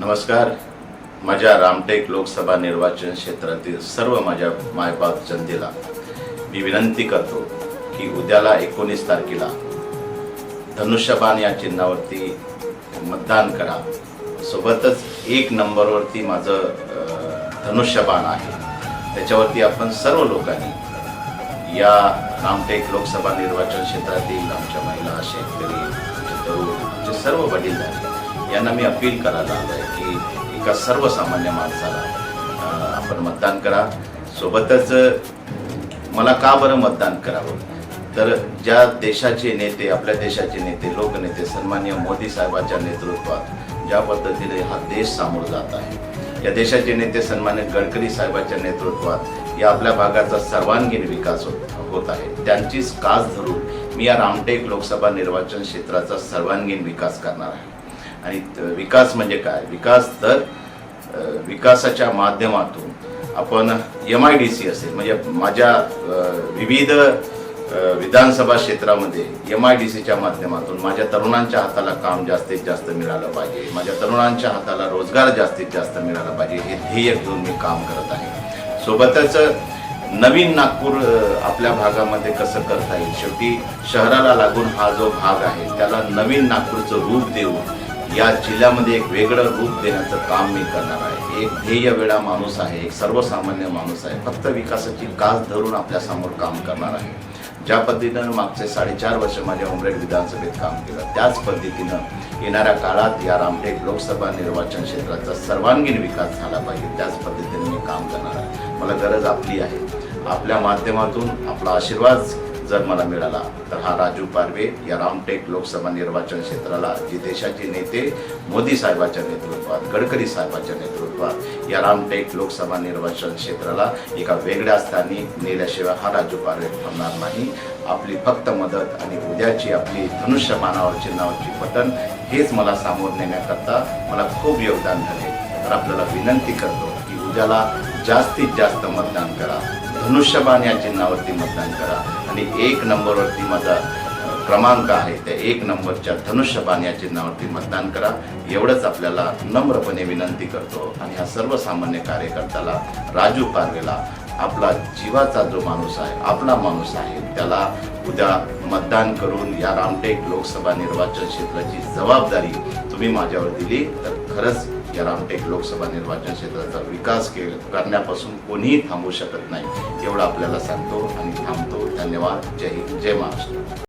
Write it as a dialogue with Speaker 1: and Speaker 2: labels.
Speaker 1: नमस्कार. माझ्या रामटेक लोकसभा निर्वाचन क्षेत्रातील सर्व माझ्या मायबाप जनतेला मी विनंती करतो की उद्याला एकोणीस तारखेला धनुष्यबाण या चिन्हावरती मतदान करा. सोबतच एक नंबरवरती माझं धनुष्यबाण आहे. त्याच्यावरती आपण सर्व लोकांनी या रामटेक लोकसभा निर्वाचन क्षेत्रातील आमच्या महिला शेतकरी आमचे तरुण आमचे सर्व वडीलधारी यांना मी अपील करायला आलो आहे की एका सर्वसामान्य माणसाला आपण मतदान करा. सोबतच मला का बरं मतदान करावं? तर ज्या देशाचे नेते आपल्या देशाचे नेते लोकनेते सन्मान्य मोदी साहेबांच्या नेतृत्वात ज्या पद्धतीने हा देश सामोर जात आहे या देशाचे नेते सन्मान्य गडकरी साहेबांच्या नेतृत्वात या आपल्या भागाचा सर्वांगीण विकास होत होत आहे. त्यांचीच कास धरून मी या रामटेक लोकसभा निर्वाचन क्षेत्राचा सर्वांगीण विकास करणार आहे. आणि विकास म्हणजे काय? विकास तर विकासाच्या माध्यमातून आपण एम आय डी सी असेल म्हणजे माझ्या विविध विधानसभा क्षेत्रामध्ये एम आय डी सीच्या माध्यमातून माझ्या तरुणांच्या हाताला काम जास्तीत जास्त मिळालं पाहिजे. माझ्या तरुणांच्या हाताला रोजगार जास्तीत जास्त मिळाला पाहिजे. हे ध्येय घेऊन मी काम करत आहे. सोबतच नवीन नागपूर आपल्या भागामध्ये कसं करता येईल? शेवटी शहराला लागून हा जो भाग आहे त्याला नवीन नागपूरचं रूप देऊन या जिल्ह्यामध्ये एक वेगळं रूप देण्याचं काम मी करणार आहे. एक ध्येय वेळा माणूस आहे एक सर्वसामान्य माणूस आहे. फक्त विकासाची कास धरून आपल्यासमोर काम करणार आहे. ज्या पद्धतीनं मागचे साडेचार वर्ष माझ्या उमरेड विधानसभेत काम केलं त्याच पद्धतीनं येणाऱ्या काळात या रामटेक लोकसभा निर्वाचन क्षेत्राचा सर्वांगीण विकास झाला पाहिजे त्याच पद्धतीने मी काम करणार आहे. मला गरज आपली आहे. आपल्या माध्यमातून आपला आशीर्वाद जर मला मिळाला तर हा राजू पारवे या रामटेक लोकसभा निर्वाचन क्षेत्राला जे देशाचे नेते मोदी साहेबाच्या नेतृत्वात गडकरी साहेबाच्या नेतृत्वात या रामटेक लोकसभा निर्वाचन क्षेत्राला एका वेगळ्या स्थानी नेल्याशिवाय हा राजू पारवे थांबणार नाही. आपली फक्त मदत आणि उद्याची आपली धनुष्यबाणावर चिन्हावरची पतन हेच मला सामोर नेण्याकरता मला खूप योगदान झाले. तर आपल्याला विनंती करतो की उद्याला जास्तीत जास्त मतदान करा. धनुष्यबाण या चिन्हावरती मतदान करा. आणि एक नंबरवरती माझा क्रमांक आहे त्या एक नंबरच्या धनुष्यबाण या चिन्हावरती मतदान करा. एवढंच आपल्याला नम्रपणे विनंती करतो. आणि ह्या सर्वसामान्य कार्यकर्त्याला राजू पारवेला आपला जीवाचा जो माणूस आहे आपला माणूस आहे त्याला उद्या मतदान करून या रामटेक लोकसभा निर्वाचन क्षेत्राची जबाबदारी तुम्ही माझ्यावर दिली तर खरंच या रामटेक लोकसभा निर्वाचन क्षेत्राचा विकास के करण्यापासून कोणीही थांबू शकत नाही. एवढं आपल्याला सांगतो आणि थांबतो. धन्यवाद. जय हिंद. जय महाराष्ट्र.